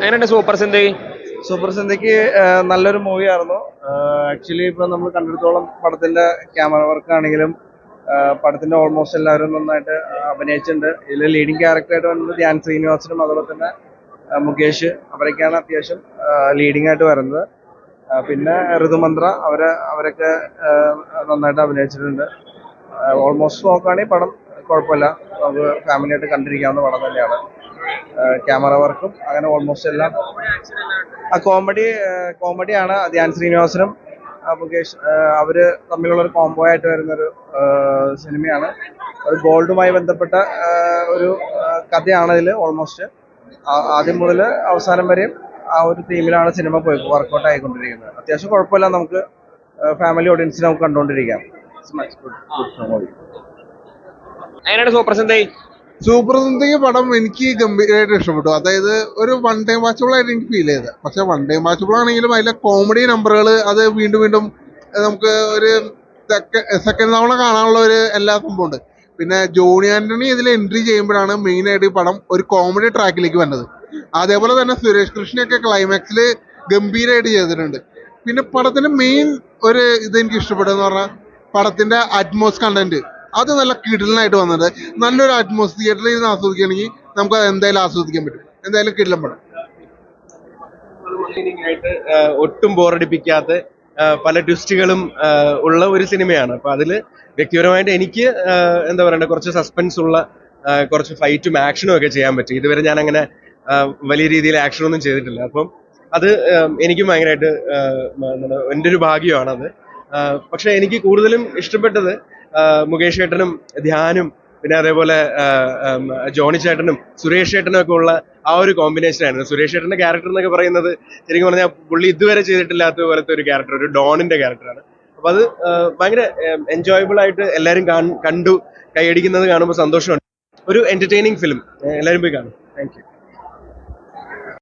എങ്ങനെയുണ്ട് super Sindhi? Super സിന്ധിക്ക് നല്ലൊരു movie ആയിരുന്നു. ആക്ച്വലി ഇപ്പൊ നമ്മൾ കണ്ടിടത്തോളം പടത്തിന്റെ ക്യാമറ വർക്ക് ആണെങ്കിലും പടത്തിന്റെ ഓൾമോസ്റ്റ് എല്ലാവരും നന്നായിട്ട് അഭിനയിച്ചിട്ടുണ്ട്. ഇതിലെ ലീഡിങ് ക്യാരക്ടറായിട്ട് വന്നത് ധ്യാൻ ശ്രീനിവാസനും അതുപോലെ തന്നെ മുകേഷ്. അവരൊക്കെയാണ് അത്യാവശ്യം ലീഡിംഗ് ആയിട്ട് വരുന്നത്. പിന്നെ ഋതുമന്ത്ര അവരെ അവരൊക്കെ നന്നായിട്ട് അഭിനയിച്ചിട്ടുണ്ട്. ഓൾമോസ്റ്റ് നോക്കുകയാണെങ്കിൽ പടം കുഴപ്പമില്ല. നമുക്ക് ഫാമിലി ആയിട്ട് കണ്ടിരിക്കാവുന്ന പടം തന്നെയാണ്. ക്യാമറ വർക്കും അങ്ങനെ ഓൾമോസ്റ്റ് എല്ലാം. ആ കോമഡി കോമഡിയാണ് ധ്യാൻ ശ്രീനിവാസനും മുകേഷ് അവർ തമ്മിലുള്ള ഒരു കോംബോ ആയിട്ട് വരുന്നൊരു സിനിമയാണ്. അത് ഗോൾഡുമായി ബന്ധപ്പെട്ട ഒരു കഥയാണ് ഇതിൽ ഓൾമോസ്റ്റ് ആദ്യം മുതൽ അവസാനം വരെയും ആ ഒരു തീമിലാണ് സിനിമ പോയി വർക്കൗട്ട് ആയിക്കൊണ്ടിരിക്കുന്നത്. അത്യാവശ്യം കുഴപ്പമില്ല നമുക്ക് ഫാമിലി ഓഡിയൻസിനെ നമുക്ക് കണ്ടുകൊണ്ടിരിക്കാം സൂപ്പർ സിന്ദഗി സൂപ്പർ സുന്ദരി പടം എനിക്ക് ഗംഭീരമായിട്ട് ഇഷ്ടപ്പെട്ടു. അതായത് ഒരു വൺ ടൈം വാച്ചബിൾ ആയിട്ട് എനിക്ക് ഫീൽ ചെയ്തത്. പക്ഷെ വൺ ടൈം വാച്ചബിൾ ആണെങ്കിലും അതിലെ കോമഡി നമ്പറുകൾ അത് വീണ്ടും വീണ്ടും നമുക്ക് ഒരു സെക്കൻഡ് തവണ കാണാനുള്ള ഒരു എല്ലാ സംഭവം ഉണ്ട് പിന്നെ ജോണി ആന്റണി ഇതിൽ എൻട്രി ചെയ്യുമ്പോഴാണ് മെയിൻ ആയിട്ട് ഈ പടം ഒരു കോമഡി ട്രാക്കിലേക്ക് വന്നത്. അതേപോലെ തന്നെ സുരേഷ് കൃഷ്ണയൊക്കെ ക്ലൈമാക്സിൽ ഗംഭീരമായിട്ട് ചെയ്തിട്ടുണ്ട്. പിന്നെ പടത്തിന്റെ മെയിൻ ഒരു ഇത് എനിക്ക് ഇഷ്ടപ്പെട്ടതെന്ന് പറഞ്ഞാൽ പടത്തിന്റെ അറ്റ്മോസ് കണ്ടന്റ് അത് നല്ല കിടിലനായിട്ട് വന്നിട്ടുണ്ട്. നല്ലൊരു അറ്റ്മോസ്ഫിയറിൽ ഇരുന്ന് ആസ്വദിക്കുകയാണെങ്കിൽ നമുക്ക് അത് എന്തായാലും ആസ്വദിക്കാൻ പറ്റും. എന്തായാലും കിടിലൻ പടം. ഒട്ടും ബോറടിപ്പിക്കാത്ത പല ട്വിസ്റ്റുകളും ഉള്ള ഒരു സിനിമയാണ്. അപ്പൊ അതിൽ വ്യക്തിപരമായിട്ട് എനിക്ക് എന്താ പറയണ്ട കുറച്ച് സസ്പെൻസ് ഉള്ള കുറച്ച് ഫൈറ്റും ആക്ഷനും ഒക്കെ ചെയ്യാൻ പറ്റി. ഇതുവരെ ഞാൻ അങ്ങനെ വലിയ രീതിയിൽ ആക്ഷൻ ഒന്നും ചെയ്തിട്ടില്ല. അപ്പം അത് എനിക്കും ഭയങ്കരമായിട്ട് എന്റെ ഒരു ഭാഗ്യമാണത്. പക്ഷെ എനിക്ക് കൂടുതലും ഇഷ്ടപ്പെട്ടത് മുകേഷ് ഏട്ടനും ധ്യാനും പിന്നെ അതേപോലെ ജോണി ചേട്ടനും സുരേഷ് ചേട്ടനും ഒക്കെ ഉള്ള ആ ഒരു കോമ്പിനേഷൻ ആയിരുന്നു. സുരേഷ് ചേട്ടന്റെ ക്യാരക്ടർ എന്നൊക്കെ പറയുന്നത് ശരിക്കും പറഞ്ഞാൽ പുള്ളി ഇതുവരെ ചെയ്തിട്ടില്ലാത്ത പോലത്തെ ഒരു ക്യാരക്ടർ ഒരു ഡോണിന്റെ ക്യാരക്ടറാണ് അപ്പൊ അത് ഭയങ്കര എൻജോയബിൾ ആയിട്ട് എല്ലാവരും കണ്ടു കൈയടിക്കുന്നത് കാണുമ്പോൾ സന്തോഷമുണ്ട്. ഒരു എന്റർടൈനിങ് ഫിലിം എല്ലാവരും പോയി കാണും. താങ്ക്